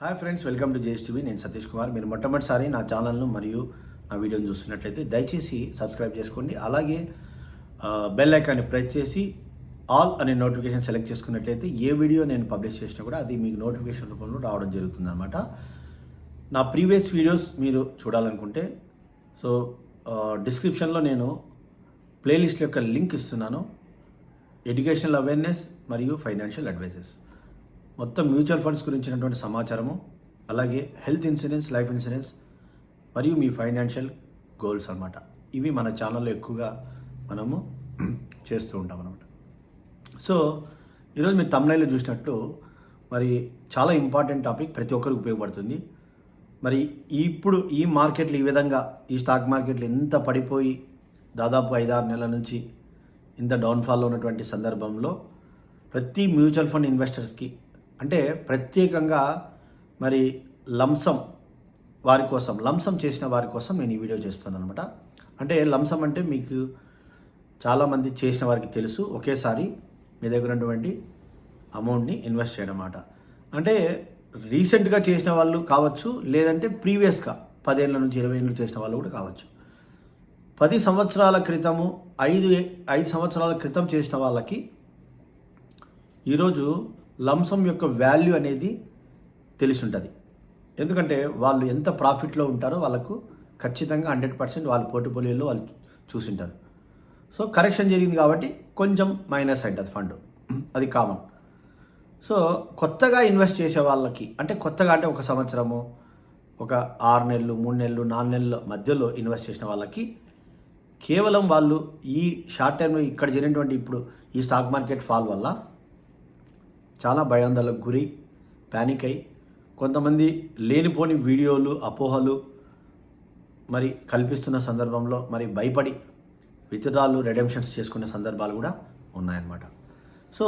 Hi friends welcome to JS TV నేను సతీష్ కుమార్. మీరు మొట్టమొదటిసారి నా ఛానల్ను మరియు నా వీడియోని చూస్తున్నట్లయితే దయచేసి సబ్స్క్రైబ్ చేసుకోండి. అలాగే బెల్ ఐకాన్ని ప్రెస్ చేసి ఆల్ అనే నోటిఫికేషన్ సెలెక్ట్ చేసుకున్నట్లయితే ఏ వీడియో నేను పబ్లిష్ చేసినా కూడా అది మీకు నోటిఫికేషన్ రూపంలో రావడం జరుగుతుంది అనమాట నా ప్రీవియస్ వీడియోస్ మీరు చూడాలనుకుంటే సో డిస్క్రిప్షన్లో నేను ప్లేలిస్ట్ యొక్క లింక్ ఇస్తున్నాను. ఎడ్యుకేషనల్ అవేర్నెస్ మరియు ఫైనాన్షియల్ అడ్వైజెస్ మొత్తం మ్యూచువల్ ఫండ్స్ గురించినటువంటి సమాచారము అలాగే హెల్త్ ఇన్సూరెన్స్ లైఫ్ ఇన్సూరెన్స్ మరియు మీ ఫైనాన్షియల్ గోల్స్ అనమాట ఇవి మన ఛానల్లో ఎక్కువగా మనము చేస్తూ ఉంటాం అనమాట సో ఈరోజు మీరు తమిళలో చూసినట్లు మరి చాలా ఇంపార్టెంట్ టాపిక్ ప్రతి ఒక్కరికి ఉపయోగపడుతుంది. మరి ఇప్పుడు ఈ మార్కెట్లు ఈ విధంగా ఈ స్టాక్ మార్కెట్లు ఎంత పడిపోయి దాదాపు ఐదారు నెలల నుంచి ఇంత డౌన్ఫాల్లో ఉన్నటువంటి సందర్భంలో ప్రతి మ్యూచువల్ ఫండ్ ఇన్వెస్టర్స్కి అంటే ప్రత్యేకంగా మరి లంసం వారి కోసం లంసం చేసిన వారి కోసం నేను ఈ వీడియో చేస్తున్నాను అనమాట అంటే లంసం అంటే మీకు చాలామంది చేసిన వారికి తెలుసు. ఒకేసారి మీ దగ్గర ఉన్నటువంటి అమౌంట్ని ఇన్వెస్ట్ చేయడం అన్నమాట అంటే రీసెంట్గా చేసిన వాళ్ళు కావచ్చు లేదంటే ప్రీవియస్గా పదేళ్ళ నుంచి ఇరవై ఏళ్ళు చేసిన వాళ్ళు కూడా కావచ్చు. పది సంవత్సరాల క్రితము ఐదు ఐదు సంవత్సరాల క్రితం చేసిన వాళ్ళకి ఈరోజు లంసం యొక్క వాల్యూ అనేది తెలిసి ఉంటుంది ఎందుకంటే వాళ్ళు ఎంత ప్రాఫిట్లో ఉంటారో వాళ్ళకు ఖచ్చితంగా హండ్రెడ్ పర్సెంట్ వాళ్ళ పోర్టుపోలియోలో వాళ్ళు చూసింటారు. సో కరెక్షన్ జరిగింది కాబట్టి కొంచెం మైనస్ అయింటుంది ఫండ్. అది కామన్. సో కొత్తగా ఇన్వెస్ట్ చేసే వాళ్ళకి అంటే కొత్తగా అంటే ఒక సంవత్సరము ఒక ఆరు నెలలు మూడు నెలలు నాలుగు నెలల మధ్యలో ఇన్వెస్ట్ చేసిన వాళ్ళకి కేవలం వాళ్ళు ఈ షార్ట్ టైంలో ఇక్కడ జరిగినటువంటి ఇప్పుడు ఈ స్టాక్ మార్కెట్ ఫాల్ వల్ల చాలా భయాందోళనకు గురి ప్యానిక్ అయి కొంతమంది లేనిపోని వీడియోలు అపోహలు మరి కల్పిస్తున్న సందర్భంలో మరి భయపడి విత్డ్రాలు రెడెంప్షన్స్ చేసుకునే సందర్భాలు కూడా ఉన్నాయన్నమాట. సో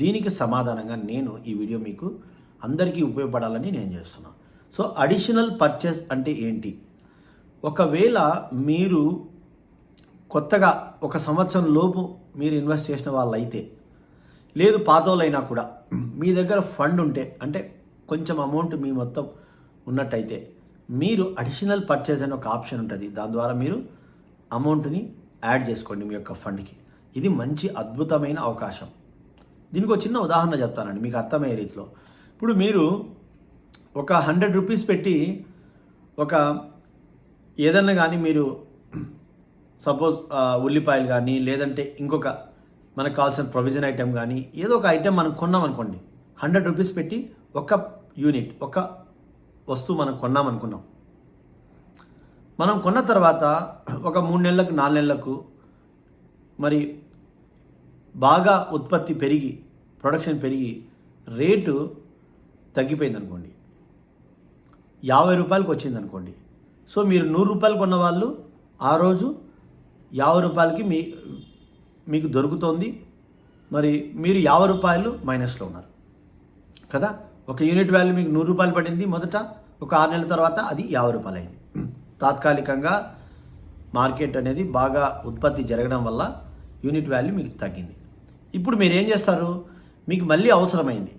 దీనికి సమాధానంగా నేను ఈ వీడియో మీకు అందరికీ ఉపయోగపడాలని నేను చేస్తున్నాను సో అడిషనల్ పర్చేస్ అంటే ఏంటి? ఒకవేళ మీరు కొత్తగా ఒక సంవత్సరం లోపు మీరు ఇన్వెస్ట్ చేసిన వాళ్ళు అయితే లేదు పాతోళ్ళైనా కూడా మీ దగ్గర ఫండ్ ఉంటే అంటే కొంచెం అమౌంట్ మీ మొత్తం ఉన్నట్టయితే మీరు అడిషనల్ పర్చేజ్ అనే ఒక ఆప్షన్ ఉంటుంది. దాని ద్వారా మీరు అమౌంట్ని యాడ్ చేసుకోండి మీ యొక్క ఫండ్కి ఇది మంచి అద్భుతమైన అవకాశం. దీనికి ఒక చిన్న ఉదాహరణ చెప్తానండి మీకు అర్థమయ్యే రీతిలో. ఇప్పుడు మీరు ఒక హండ్రెడ్ రూపీస్ పెట్టి ఒక ఏదన్నా కానీ మీరు సపోజ్ ఉల్లిపాయలు కానీ లేదంటే ఇంకొక మనకు కావాల్సిన ప్రొవిజన్ ఐటెం కానీ ఏదో ఒక ఐటెం మనం కొన్నాం అనుకోండి హండ్రెడ్ రూపీస్ పెట్టి ఒక యూనిట్ ఒక వస్తువు మనం కొన్నాం అనుకున్నాం. మనం కొన్న తర్వాత ఒక మూడు నెలలకు నాలుగు నెలలకు మరి బాగా ఉత్పత్తి పెరిగి ప్రొడక్షన్ పెరిగి రేటు తగ్గిపోయింది అనుకోండి. యాభై రూపాయలకు వచ్చింది అనుకోండి. సో మీరు నూరు రూపాయలు కొన్న వాళ్ళు ఆ రోజు యాభై రూపాయలకి మీ మీకు దొరుకుతోంది. మరి మీరు యాభై రూపాయలు మైనస్లో ఉన్నారు. కదా? ఒక యూనిట్ వాల్యూ మీకు నూరు రూపాయలు పడింది మొదట ఒక ఆరు నెలల తర్వాత అది యాభై రూపాయలు అయింది తాత్కాలికంగా మార్కెట్ అనేది బాగా ఉత్పత్తి జరగడం వల్ల యూనిట్ వాల్యూ మీకు తగ్గింది. ఇప్పుడు మీరు ఏం చేస్తారు? మీకు మళ్ళీ అవసరమైంది.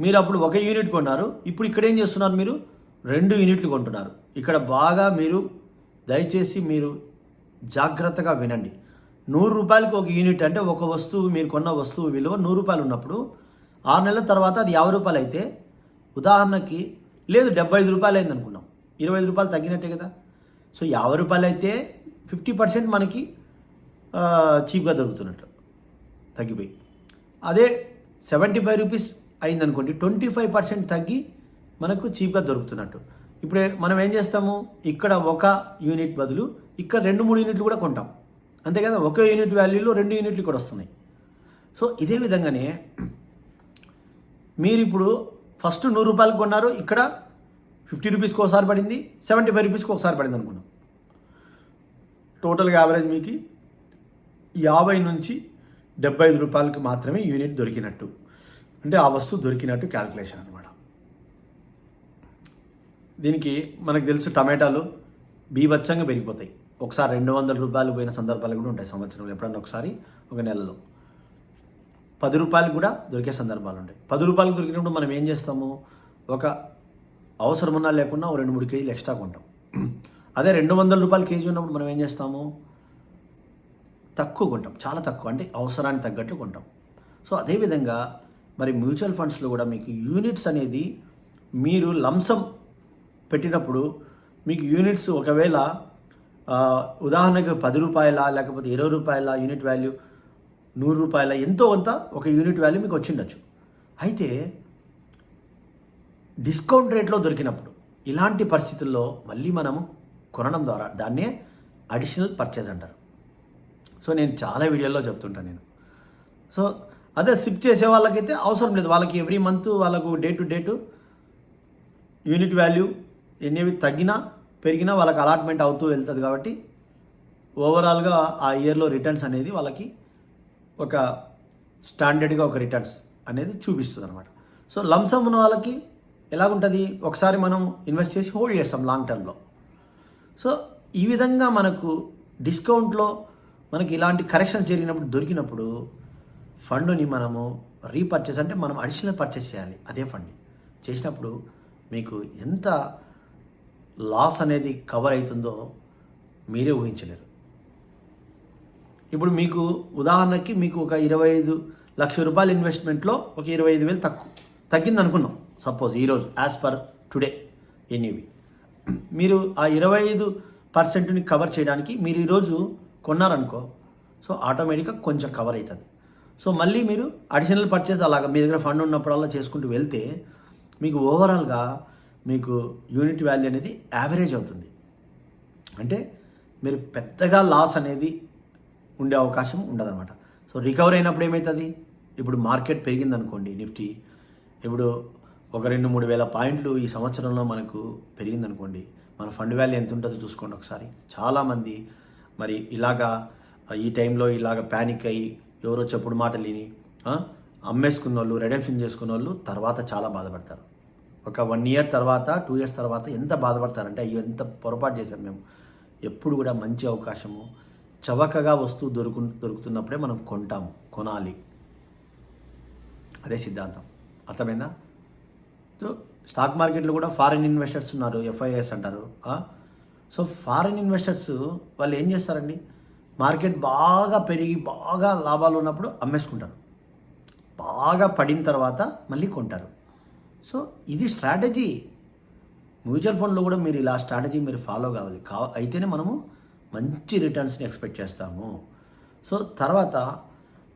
మీరు అప్పుడు ఒక యూనిట్ కొన్నారు ఇప్పుడు ఇక్కడ ఏం చేస్తున్నారు మీరు? రెండు యూనిట్లు కొంటున్నారు. ఇక్కడ బాగా మీరు దయచేసి మీరు జాగ్రత్తగా వినండి. నూరు రూపాయలకి ఒక యూనిట్ అంటే ఒక వస్తువు మీరు కొన్న వస్తువు విలువ నూరు రూపాయలు ఉన్నప్పుడు ఆరు నెలల తర్వాత అది యాభై రూపాయలు అయితే ఉదాహరణకి లేదు డెబ్బై ఐదు రూపాయలు అయింది అనుకున్నాం. ఇరవై ఐదు రూపాయలు తగ్గినట్టే కదా. సో యాభై రూపాయలు అయితే ఫిఫ్టీ పర్సెంట్ మనకి చీప్గా దొరుకుతున్నట్లు తగ్గిపోయి. అదే సెవెంటీ ఫైవ్ రూపీస్ అయిందనుకోండి ట్వంటీ ఫైవ్ పర్సెంట్ తగ్గి మనకు చీప్గా దొరుకుతున్నట్టు. ఇప్పుడు మనం ఏం చేస్తాము? ఇక్కడ ఒక యూనిట్ బదులు ఇక్కడ రెండు మూడు యూనిట్లు కూడా కొంటాం. అంతే కదా యూనిట్ వాల్యూలో రెండు యూనిట్లు కూడా వస్తున్నాయి. సో ఇదే విధంగానే మీరు ఇప్పుడు ఫస్ట్ నూరు రూపాయలకు కొన్నారు ఇక్కడ ఫిఫ్టీ రూపీస్కి ఒకసారి పడింది సెవెంటీ ఫైవ్ రూపీస్కి ఒకసారి పడింది అనుకున్నాం. టోటల్గా యావరేజ్ మీకు యాభై నుంచి డెబ్బై ఐదు రూపాయలకి మాత్రమే యూనిట్ దొరికినట్టు. అంటే ఆ వస్తువు దొరికినట్టు క్యాల్కులేషన్ అనమాట దీనికి మనకు తెలుసు టమాటాలు బీభత్సంగా పెరిగిపోతాయి. ఒకసారి రెండు వందల రూపాయలు పోయిన సందర్భాలు కూడా ఉంటాయి సంవత్సరంలో ఎప్పుడన్నా ఒకసారి ఒక నెలలో. పది రూపాయలు కూడా దొరికే సందర్భాలు ఉంటాయి. పది రూపాయలకు దొరికినప్పుడు మనం ఏం చేస్తాము? ఒక అవసరం ఉన్నా లేకున్నా ఒక రెండు మూడు కేజీలు ఎక్స్ట్రా కొంటాం. అదే రెండు వందల రూపాయలు కేజీ ఉన్నప్పుడు మనం ఏం చేస్తాము? తక్కువ కొంటాం. చాలా తక్కువ అంటే అవసరానికి తగ్గట్లు కొంటాం. సో అదేవిధంగా మరి మ్యూచువల్ ఫండ్స్లో కూడా మీకు యూనిట్స్ అనేది మీరు లంసం పెట్టినప్పుడు మీకు యూనిట్స్ ఒకవేళ ఉదాహరణకు పది రూపాయల లేకపోతే ఇరవై రూపాయల యూనిట్ వాల్యూ నూరు రూపాయల ఎంతో కొంత ఒక యూనిట్ వాల్యూ మీకు వచ్చిండొచ్చు. అయితే డిస్కౌంట్ రేట్లో దొరికినప్పుడు ఇలాంటి పరిస్థితుల్లో మళ్ళీ మనము కొనడం ద్వారా దాన్నే అడిషనల్ పర్చేజ్ అంటారు. సో నేను చాలా వీడియోల్లో చెప్తుంటాను నేను. సో అదే సిప్ చేసే వాళ్ళకైతే అవసరం లేదు. వాళ్ళకి ఎవ్రీ మంత్ వాళ్ళకు day to day unit value ఎన్నివి తగ్గినా పెరిగినా వాళ్ళకి అలాట్మెంట్ అవుతూ వెళ్తుంది కాబట్టి ఓవరాల్గా ఆ ఇయర్లో రిటర్న్స్ అనేది వాళ్ళకి ఒక స్టాండర్డ్గా ఒక రిటర్న్స్ అనేది చూపిస్తుంది అనమాట సో లంసమ్ ఉన్న వాళ్ళకి ఎలాగుంటుంది? ఒకసారి మనం ఇన్వెస్ట్ చేసి హోల్డ్ చేస్తాం లాంగ్ టర్మ్లో సో ఈ విధంగా మనకు డిస్కౌంట్లో మనకి ఇలాంటి కరెక్షన్ జరిగినప్పుడు దొరికినప్పుడు ఫండ్ని మనము రీపర్చేస్ అంటే మనం అడిషనల్ పర్చేస్ చేయాలి. అదే ఫండ్ చేసినప్పుడు మీకు ఎంత లాస్ అనేది కవర్ అవుతుందో మీరే ఊహించలేరు. ఇప్పుడు మీకు ఉదాహరణకి మీకు ఒక ఇరవై ఐదు లక్ష రూపాయల ఇన్వెస్ట్మెంట్లో ఒక ఇరవై ఐదు వేలు తక్కువ. తగ్గింది అనుకున్నాం సపోజ్ ఈరోజు యాజ్ పర్ టుడే ఎన్ఈవి మీరు ఆ ఇరవై ఐదు పర్సెంట్ని కవర్ చేయడానికి మీరు ఈరోజు కొన్నారనుకో సో ఆటోమేటిక్గా కొంచెం కవర్ అవుతుంది. సో మళ్ళీ మీరు అడిషనల్ పర్చేస్ అలాగా మీ దగ్గర ఫండ్ ఉన్నప్పుడల్లా చేసుకుంటూ వెళ్తే మీకు ఓవరాల్గా మీకు యూనిట్ వాల్యూ అనేది యావరేజ్ అవుతుంది. అంటే మీరు పెద్దగా లాస్ అనేది ఉండే అవకాశం ఉండదన్నమాట. సో రికవర్ అయినప్పుడు ఏమవుతుంది ఇప్పుడు మార్కెట్ పెరిగిందనుకోండి నిఫ్టీ. ఇప్పుడు ఒక రెండు మూడు వేల పాయింట్లు ఈ సంవత్సరంలో మనకు పెరిగిందనుకోండి మన ఫండ్ వాల్యూ ఎంత ఉంటుందో చూసుకోండి ఒకసారి. చాలామంది మరి ఇలాగా ఈ టైంలో ఇలాగ ప్యానిక్ అయ్యి ఎవరో చెప్పుడు మాటలు విని అమ్మేసుకున్న వాళ్ళు రెడెంప్షన్ చేసుకున్న వాళ్ళు తర్వాత చాలా బాధపడతారు. ఒక వన్ ఇయర్ తర్వాత టూ ఇయర్స్ తర్వాత ఎంత బాధపడతారంటే అయ్యో ఎంత పొరపాటు చేశాం మేము. ఎప్పుడు కూడా మంచి అవకాశము. చవకగా వస్తువు దొరుకు దొరుకుతున్నప్పుడే మనం కొంటాము కొనాలి. అదే సిద్ధాంతం. అర్థమైందా? సో స్టాక్ మార్కెట్లో కూడా ఫారిన్ ఇన్వెస్టర్స్ ఉన్నారు ఎఫ్ఐఎస్ అంటారు. సో ఫారిన్ ఇన్వెస్టర్స్ వాళ్ళు ఏం చేస్తారండి? మార్కెట్ బాగా పెరిగి బాగా లాభాలు ఉన్నప్పుడు అమ్మేసుకుంటారు. బాగా పడిన తర్వాత మళ్ళీ కొంటారు. సో ఇది స్ట్రాటజీ. మ్యూచువల్ ఫండ్లో కూడా మీరు ఇలా స్ట్రాటజీ మీరు ఫాలో కావాలి. కా అయితేనే మనము మంచి రిటర్న్స్ని ఎక్స్పెక్ట్ చేస్తాము. సో తర్వాత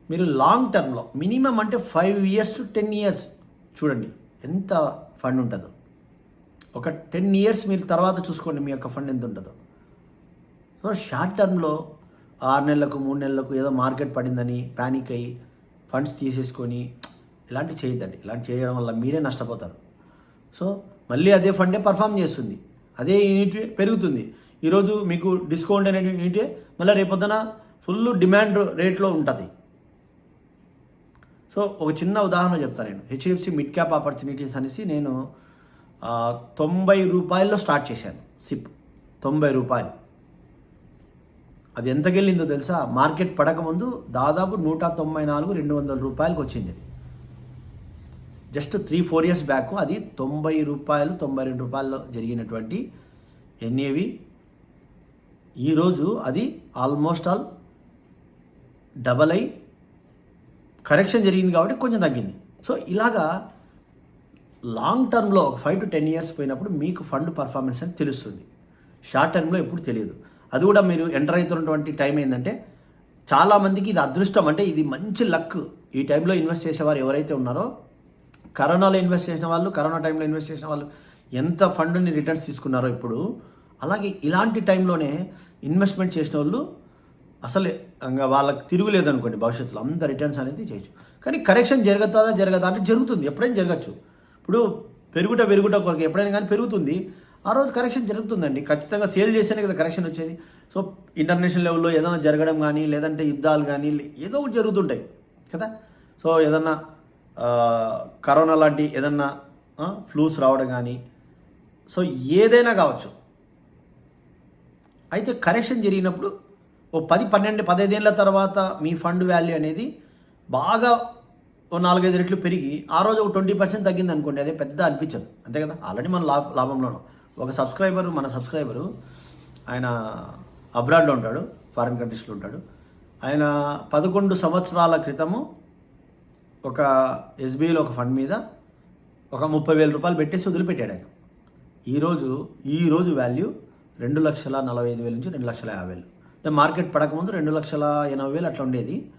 మీరు లాంగ్ టర్మ్లో మినిమం అంటే five years to ten years చూడండి ఎంత ఫండ్ ఉంటుందో. ఒక టెన్ ఇయర్స్ మీరు తర్వాత చూసుకోండి మీ యొక్క ఫండ్ ఎంత ఉంటుందో. సో షార్ట్ టర్మ్లో ఆరు నెలలకు మూడు నెలలకు ఏదో మార్కెట్ పడిందని ప్యానిక్ అయ్యి ఫండ్స్ తీసేసుకొని ఇలాంటివి చేయొద్దండి. ఇలాంటి చేయడం వల్ల మీరే నష్టపోతారు. సో మళ్ళీ అదే ఫండే పర్ఫామ్ చేస్తుంది. అదే యూనిట్ పెరుగుతుంది. ఈరోజు మీకు డిస్కౌంట్ అనే యూనిట్ మళ్ళీ రేపొద్దున ఫుల్ డిమాండ్ రేట్లో ఉంటుంది. సో ఒక చిన్న ఉదాహరణ చెప్తాను నేను. హెచ్డిఎఫ్సి మిడ్ క్యాప్ ఆపర్చునిటీస్ అనేసి నేను తొంభై రూపాయల్లో స్టార్ట్ చేశాను. సిప్. తొంభై రూపాయలు. అది ఎంతకెళ్ళిందో తెలుసా? మార్కెట్ పడకముందు దాదాపు నూట తొంభై నాలుగు రెండు వందల రూపాయలకు వచ్చింది అది just three four years back అది తొంభై రూపాయలు తొంభై రెండు రూపాయల్లో జరిగినటువంటి ఎన్ఏవి. ఈరోజు అది ఆల్మోస్ట్ ఆల్ డబల్ అయి కరెక్షన్ జరిగింది కాబట్టి కొంచెం తగ్గింది. సో ఇలాగా లాంగ్ టర్మ్లో ఫైవ్ టు టెన్ ఇయర్స్ పోయినప్పుడు మీకు ఫండ్ పర్ఫార్మెన్స్ అని తెలుస్తుంది. షార్ట్ టర్మ్లో ఎప్పుడు తెలియదు. అది కూడా మీరు ఎంటర్ అవుతున్నటువంటి టైం ఏంటంటే చాలామందికి ఇది అదృష్టం. అంటే ఇది మంచి లక్. ఈ టైంలో ఇన్వెస్ట్ చేసేవారు ఎవరైతే ఉన్నారో కరోనాలో ఇన్వెస్ట్ చేసిన వాళ్ళు కరోనా టైంలో ఇన్వెస్ట్ చేసిన వాళ్ళు ఎంత ఫండ్ని రిటర్న్స్ తీసుకున్నారో ఇప్పుడు. అలాగే ఇలాంటి టైంలోనే ఇన్వెస్ట్మెంట్ చేసిన వాళ్ళు అసలు ఇంకా వాళ్ళకి తిరుగులేదు అనుకోండి భవిష్యత్తులో. అంత రిటర్న్స్ అనేది చేయొచ్చు. కానీ కరెక్షన్ జరుగుతుందా జరగదా అంటే జరుగుతుంది. ఎప్పుడైనా జరగచ్చు. ఇప్పుడు పెరుగుట పెరుగుట కొరకు ఎప్పుడైనా కానీ పెరుగుతుంది. ఆ రోజు కరెక్షన్ జరుగుతుందండి. ఖచ్చితంగా సేల్ చేస్తేనే కదా కరెక్షన్ వచ్చేది. సో ఇంటర్నేషనల్ లెవెల్లో ఏదైనా జరగడం కానీ లేదంటే యుద్ధాలు కానీ ఏదో ఒకటి జరుగుతుంటాయి కదా. సో ఏదన్నా కరోనా లాంటి ఏదన్నా ఫ్లూస్ రావడం కానీ సో ఏదైనా కావచ్చు. అయితే కరెక్షన్ జరిగినప్పుడు ఓ పది పన్నెండు పదహైదేళ్ళ తర్వాత మీ ఫండ్ వాల్యూ అనేది బాగా ఓ నాలుగైదు రెట్లు పెరిగి ఆ రోజు ఒక ట్వంటీ పర్సెంట్ తగ్గింది అనుకోండి అదే పెద్ద అనిపించదు. అంతే కదా? ఆల్రెడీ మన లాభ లాభంలోనూ ఒక సబ్స్క్రైబర్ మన సబ్స్క్రైబరు ఆయన అబ్రాడ్లో ఉంటాడు ఫారిన్ కంట్రీస్లో ఉంటాడు. ఆయన పదకొండు సంవత్సరాల క్రితము ఒక ఎస్బీఐలో ఒక ఫండ్ మీద ఒక ముప్పై వేల రూపాయలు పెట్టేసి వదిలిపెట్టాడు ఆయన. ఈరోజు ఈరోజు వాల్యూ రెండు లక్షల నలభై ఐదు వేల నుంచి రెండు లక్షల యాభై వేలు. అంటే మార్కెట్ పడకముందు రెండు లక్షల ఎనభై వేలు అట్లా ఉండేది.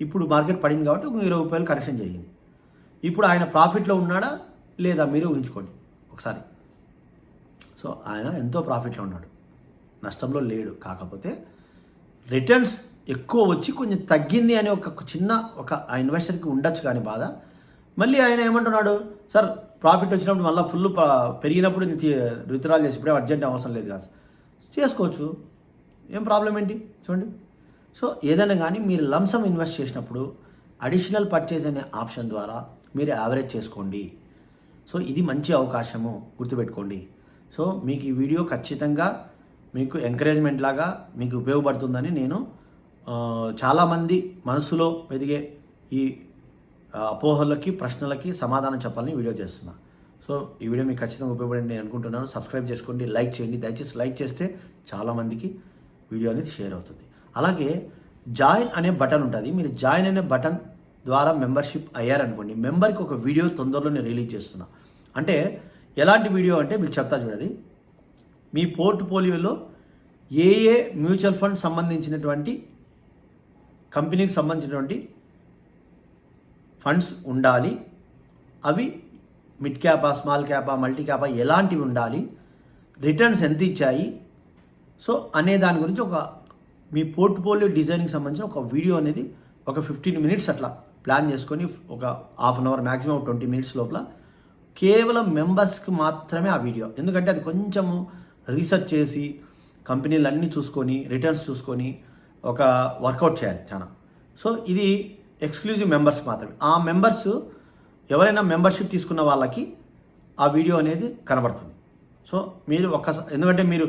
ఇప్పుడు మార్కెట్ పడింది కాబట్టి ఒక ఇరవై రూపాయలు కరెక్షన్ జరిగింది. ఇప్పుడు ఆయన ప్రాఫిట్లో ఉన్నాడా లేదా మీరు ఊహించుకోండి ఒకసారి. సో ఆయన ఎంతో ప్రాఫిట్లో ఉన్నాడు. నష్టంలో లేడు. కాకపోతే రిటర్న్స్ ఎక్కువ వచ్చి కొంచెం తగ్గింది అని ఒక చిన్న ఒక ఆ ఇన్వెస్టర్కి ఉండొచ్చు కానీ బాధ. మళ్ళీ ఆయన ఏమంటున్నాడు సార్ ప్రాఫిట్ వచ్చినప్పుడు మళ్ళీ ఫుల్ పెరిగినప్పుడు విత్డ్రాల్ చేసి ఇప్పుడే అర్జెంట్ అవసరం లేదు కాదు చేసుకోవచ్చు. ఏం ప్రాబ్లం ఏంటి? చూడండి. సో ఏదైనా కానీ మీరు లంసం ఇన్వెస్ట్ చేసినప్పుడు అడిషనల్ పర్చేజ్ అనే ఆప్షన్ ద్వారా మీరు యావరేజ్ చేసుకోండి. సో ఇది మంచి అవకాశము. గుర్తుపెట్టుకోండి. సో మీకు ఈ వీడియో ఖచ్చితంగా మీకు ఎంకరేజ్మెంట్ లాగా మీకు ఉపయోగపడుతుందని నేను చాలామంది మనసులో ఎదిగే ఈ అపోహలకి ప్రశ్నలకి సమాధానం చెప్పాలని వీడియో చేస్తున్నా. సో ఈ వీడియో మీకు ఖచ్చితంగా ఉపయోగపడండి నేను అనుకుంటున్నాను. సబ్స్క్రైబ్ చేసుకోండి లైక్ చేయండి. దయచేసి లైక్ చేస్తే చాలామందికి వీడియో అనేది షేర్ అవుతుంది. అలాగే జాయిన్ అనే బటన్ ఉంటుంది. మీరు జాయిన్ అనే బటన్ ద్వారా మెంబర్షిప్ అయ్యారనుకోండి మెంబర్కి ఒక వీడియో తొందరలోనే రిలీజ్ చేస్తున్నా. అంటే ఎలాంటి వీడియో అంటే మీకు చెప్తా చూడది మీ పోర్ట్ఫోలియోలో ఏ ఏ మ్యూచువల్ ఫండ్ సంబంధించినటువంటి కంపెనీకి సంబంధించినటువంటి ఫండ్స్ ఉండాలి. అవి mid cap small cap multi cap ఎలాంటివి ఉండాలి రిటర్న్స్ ఎంత ఇచ్చాయి. సో అనే దాని గురించి ఒక మీ పోర్ట్ఫోలియో డిజైనింగ్ సంబంధించిన ఒక వీడియో అనేది ఒక ఫిఫ్టీన్ మినిట్స్ అట్లా ప్లాన్ చేసుకొని ఒక half an hour maximum twenty minutes లోపల కేవలం మెంబర్స్కి మాత్రమే ఆ వీడియో. ఎందుకంటే అది కొంచెము రీసెర్చ్ చేసి కంపెనీలన్నీ చూసుకొని రిటర్న్స్ చూసుకొని ఒక వర్కౌట్ చేయాలి చాలా. సో ఇది ఎక్స్క్లూజివ్ మెంబర్స్ మాత్రమే. ఆ మెంబర్స్ ఎవరైనా మెంబర్షిప్ తీసుకున్న వాళ్ళకి ఆ వీడియో అనేది కనబడుతుంది. సో మీరు ఒక్కసారి ఎందుకంటే మీరు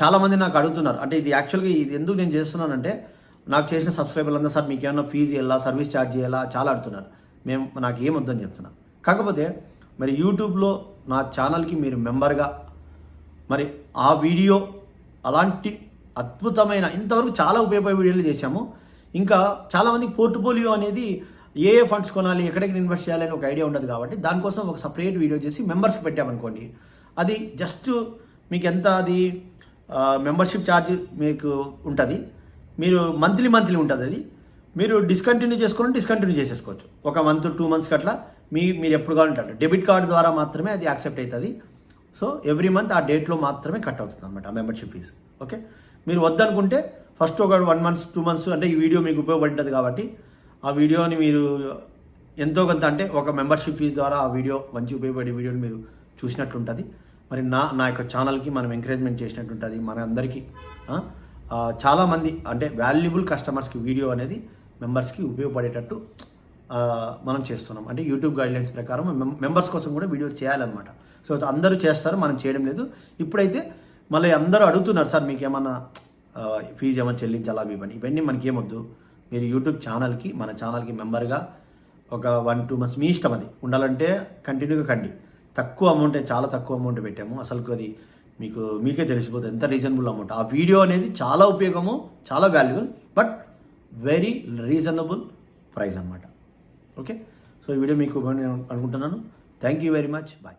చాలామంది నాకు అడుగుతున్నారు. అంటే ఇది యాక్చువల్గా ఇది ఎందుకు నేను చేస్తున్నానంటే నాకు చేసిన సబ్స్క్రైబర్లు అందరూ సార్ మీకు ఏమన్నా ఫీజు ఇవ్వాలా సర్వీస్ ఛార్జ్ చేయాలా చాలా అడుగుతున్నారు. మేము నాకు ఏమొద్దని చెప్తున్నా. కాకపోతే మరి యూట్యూబ్లో నా ఛానల్కి మీరు మెంబర్గా మరి ఆ వీడియో అలాంటి అద్భుతమైన ఇంతవరకు చాలా ఉపయోగపడే వీడియోలు చేశాము. ఇంకా చాలామందికి పోర్ట్ఫోలియో అనేది ఏ ఏ ఫండ్స్ కొనాలి ఎక్కడెక్కడ ఇన్వెస్ట్ చేయాలని ఒక ఐడియా ఉండదు కాబట్టి దానికోసం ఒక సపరేట్ వీడియో చేసి మెంబర్స్కి పెట్టామనుకోండి. అది జస్ట్ మీకు ఎంత అది మెంబర్షిప్ ఛార్జ్ మీకు ఉంటుంది. మీరు మంత్లీ మంత్లీ ఉంటుంది అది. మీరు డిస్కంటిన్యూ చేసుకోవాలని డిస్కంటిన్యూ చేసేసుకోవచ్చు. ఒక మంత్ టూ మంత్స్కి అట్లా మీ మీరు ఎప్పుడు కావాలంటే డెబిట్ కార్డు ద్వారా మాత్రమే అది యాక్సెప్ట్ అవుతుంది సో ఎవ్రీ మంత్ ఆ డేట్లో మాత్రమే కట్ అవుతుంది అనమాట ఆ మెంబర్షిప్ ఫీజు. ఓకే? మీరు వద్దనుకుంటే ఫస్ట్ ఒక వన్ మంత్స్ టూ మంత్స్ అంటే ఈ వీడియో మీకు ఉపయోగపడుతుంది కాబట్టి ఆ వీడియోని మీరు ఎంతో కొంత అంటే ఒక మెంబర్షిప్ ఫీజు ద్వారా ఆ వీడియో మంచి ఉపయోగపడే వీడియోని మీరు చూసినట్లుంటుంది మరి నా నా యొక్క ఛానల్కి మనం ఎంకరేజ్మెంట్ చేసినట్టుంటుంది. మన అందరికీ చాలామంది అంటే వాల్యుబుల్ కస్టమర్స్కి వీడియో అనేది మెంబర్స్కి ఉపయోగపడేటట్టు మనం చేస్తున్నాం. అంటే యూట్యూబ్ గైడ్లైన్స్ ప్రకారం మెంబర్స్ కోసం కూడా వీడియో చేయాలన్నమాట. సో అందరూ చేస్తారు మనం చేయడం లేదు. ఇప్పుడైతే మళ్ళీ అందరూ అడుగుతున్నారు సార్ మీకు ఏమన్నా ఫీజు ఏమైనా చెల్లించాలా మీ ఇవన్నీ మనకి ఏమొద్దు మీరు యూట్యూబ్ ఛానల్కి మన ఛానల్కి మెంబర్గా ఒక వన్ టూ మంత్స్ మీ ఇష్టం అది. ఉండాలంటే కంటిన్యూగా కండి. తక్కువ అమౌంటే చాలా తక్కువ అమౌంట్ పెట్టాము. అసలు అది మీకు మీకే తెలిసిపోతుంది ఎంత రీజనబుల్ అమౌంట్. ఆ వీడియో అనేది చాలా ఉపయోగము చాలా valuable but very reasonable price అన్నమాట. ఓకే? సో ఈ వీడియో మీకు అనుకుంటున్నాను. Thank you very much. Bye.